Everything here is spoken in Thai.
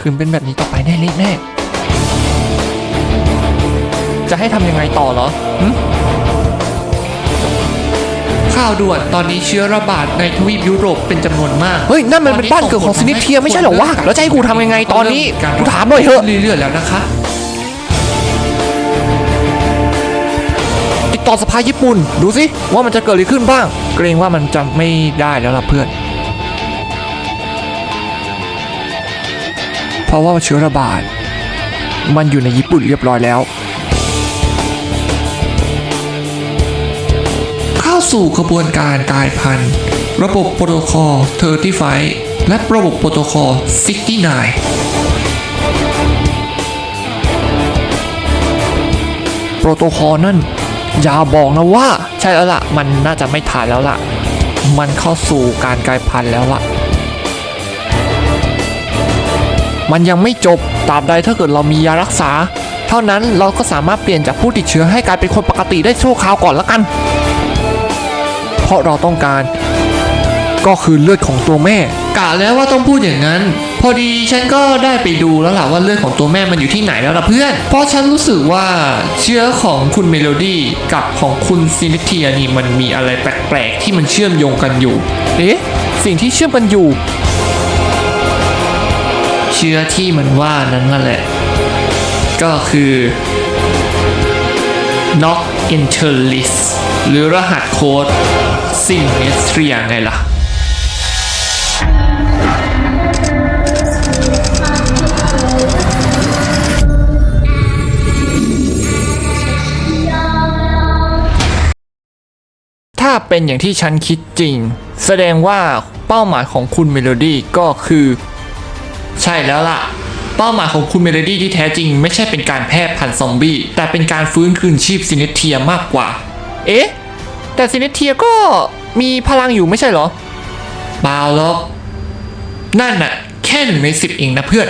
คืนเป็นแบบนี้ต่อไปแน่แน่จะให้ทำยังไงต่อเหรอหึข่าวด่วนตอนนี้เชื้อระบาดในทวีปยุโรปเป็นจำนวนมาก เฮ้ย นั่นมันเป็นบ้านเกิดของซินิเทียไม่ใช่เหรอวะ แล้วจะให้กูทำยังไงตอนนี้ กูถามหน่อยเถอะเรื่อยๆแล้วนะคะ ติดต่อสภาญี่ปุ่น ดูสิว่ามันจะเกิดอะไรขึ้นบ้าง เกรงว่ามันจะไม่ได้แล้วล่ะเพื่อน เพราะว่าเชื้อระบาด มันอยู่ในญี่ปุ่นเรียบร้อยแล้ว เข้าสู่กระบวนการกลายพันธุ์ ระบบโปรโตคอล35 และระบบโปรโตคอล69โปรโตคอลนั่นอย่าบอกนะว่า ใช่แล้วล่ะ มันน่าจะไม่ทันแล้วล่ะ มันเข้าสู่การกลายพันธุ์แล้วล่ะ มันยังไม่จบตราบใดถ้าเกิดเรามียารักษา เท่านั้นเราก็สามารถเปลี่ยนจากผู้ติดเชื้อให้กลายเป็นคนปกติได้ชั่วคราวก่อนละกัน เพราะเราต้องการ ก็คือเลือดของตัวแม่ กะแล้วว่าต้องพูดอย่างนั้น พอดีฉันก็ได้ไปดูแล้วล่ะว่าเลือดของตัวแม่มันอยู่ที่ไหนแล้วล่ะเพื่อน เพราะฉันรู้สึกว่าเชื้อของคุณเมโลดี้กับของคุณซินิเทียนี่มันมีอะไรแปลกๆที่มันเชื่อมโยงกันอยู่ เอ๊ะสิ่งที่เชื่อมกันอยู่เชื้อที่มันว่านั้นนั่นแหละ ก็คือ Knock Interlist หรือรหัสโค้ด Sinestria ไงล่ะถ้าเป็นอย่างที่ฉันคิดจริง แสดงว่าเป้าหมายของคุณเมโลดี้ก็คือ ใช่แล้วล่ะ เป้าหมายของคุณเมโลดี้ที่แท้จริง ไม่ใช่เป็นการแพร่พันธุ์ซอมบี้ แต่เป็นการฟื้นคืนชีพซินิเทียมากกว่า เอ๊ะ แต่ซินิเทียก็มีพลังอยู่ไม่ใช่เหรอเปล่าหรอกนั่นน่ะ แค่หนึ่งในสิบเองนะเพื่อน